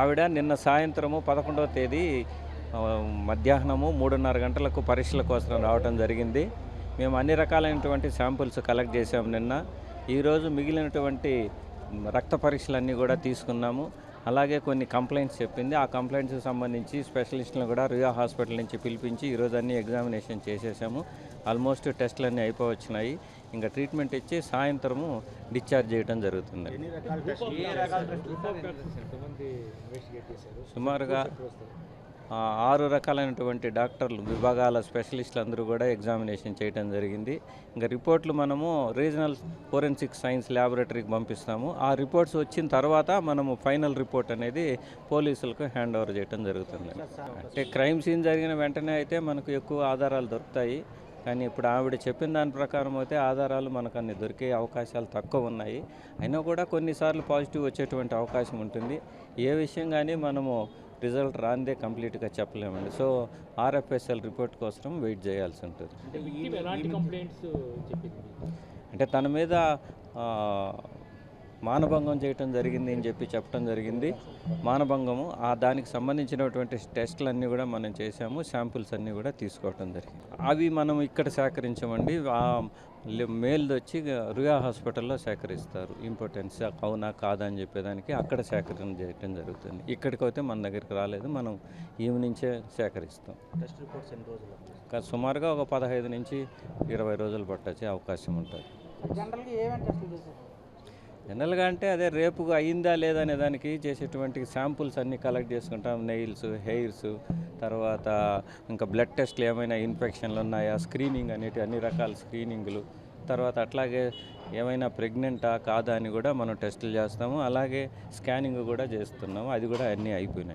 ఆవిడ నిన్న సాయంత్రము పదకొండవ తేదీ మధ్యాహ్నము మూడున్నర గంటలకు పరీక్షల కోసం రావడం జరిగింది. మేము అన్ని రకాలైనటువంటి శాంపుల్స్ కలెక్ట్ చేసాము నిన్న. ఈరోజు మిగిలినటువంటి రక్త పరీక్షలన్నీ కూడా తీసుకున్నాము. అలాగే కొన్ని కంప్లైంట్స్ చెప్పింది. ఆ కంప్లైంట్స్కి సంబంధించి స్పెషలిస్టులను కూడా రియా హాస్పిటల్ నుంచి పిలిపించి ఈరోజు అన్ని ఎగ్జామినేషన్ చేసేసాము. ఆల్మోస్ట్ టెస్టులు అన్నీ అయిపోవచ్చినాయి. ఇంకా ట్రీట్మెంట్ ఇచ్చి సాయంత్రము డిశ్చార్జ్ చేయడం జరుగుతుంది. సుమారుగా ఆరు రకాలైనటువంటి డాక్టర్లు విభాగాల స్పెషలిస్టులు అందరూ కూడా ఎగ్జామినేషన్ చేయడం జరిగింది. ఇంకా రిపోర్ట్లు మనము రీజనల్ ఫోరెన్సిక్ సైన్స్ ల్యాబొరేటరీకి పంపిస్తాము. ఆ రిపోర్ట్స్ వచ్చిన తర్వాత మనము ఫైనల్ రిపోర్ట్ అనేది పోలీసులకు హ్యాండ్ ఓవర్ చేయడం జరుగుతుంది. అంటే క్రైమ్ సీన్ జరిగిన వెంటనే అయితే మనకు ఎక్కువ ఆధారాలు దొరుకుతాయి. కానీ ఇప్పుడు ఆవిడ చెప్పిన దాని ప్రకారం అయితే ఆధారాలు మనకు అన్ని దొరికే అవకాశాలు తక్కువ ఉన్నాయి. అయినా కూడా కొన్నిసార్లు పాజిటివ్ వచ్చేటువంటి అవకాశం ఉంటుంది. ఏ విషయం కానీ మనము రిజల్ట్ రాందే కంప్లీట్గా చెప్పలేమండి. సో ఆర్ఎఫ్ఎస్ఎల్ రిపోర్ట్ కోసం వెయిట్ చేయాల్సి ఉంటుంది. అంటే తన మీద ఆ, మానభంగం చేయటం జరిగింది అని చెప్పి చెప్పడం జరిగింది. మానభంగము ఆ దానికి సంబంధించినటువంటి టెస్టులు అన్నీ కూడా మనం చేసాము శాంపుల్స్ అన్నీ కూడా తీసుకోవటం జరిగింది. అవి మనం ఇక్కడ సేకరించమండి. ఆ లే- మేల్ది వచ్చి రుయా హాస్పిటల్లో సేకరిస్తారు. ఇంపార్టెన్స్ అవునా కాదా అని చెప్పేదానికి అక్కడ సేకరణ చేయటం జరుగుతుంది. ఇక్కడికి అయితే మన దగ్గరికి రాలేదు. మనం ఈవినించే సేకరిస్తాం. టెస్ట్ రిపోర్ట్స్ ఎన్ని రోజులు సుమారుగా ఒక పదహైదు నుంచి ఇరవై రోజులు పట్టొచ్చే అవకాశం ఉంటుంది. జనరల్గా ఏమేమి టెస్టులు చేశారు? జనరల్గా అంటే అదే రేపు అయిందా లేదా అనే దానికి చేసేటువంటి శాంపుల్స్ అన్నీ కలెక్ట్ చేసుకుంటాం. నెయిల్స్ హెయిర్స్ తర్వాత ఇంకా బ్లడ్ టెస్ట్లు ఏమైనా ఇన్ఫెక్షన్లు ఉన్నాయా స్క్రీనింగ్ అనేటి అన్ని రకాల స్క్రీనింగ్లు. తర్వాత అట్లాగే ఏమైనా ప్రెగ్నెంటా కాదా అని కూడా మనం టెస్టులు చేస్తాము. అలాగే స్కానింగ్ కూడా చేస్తున్నాము. అది కూడా అన్నీ అయిపోయినాయి.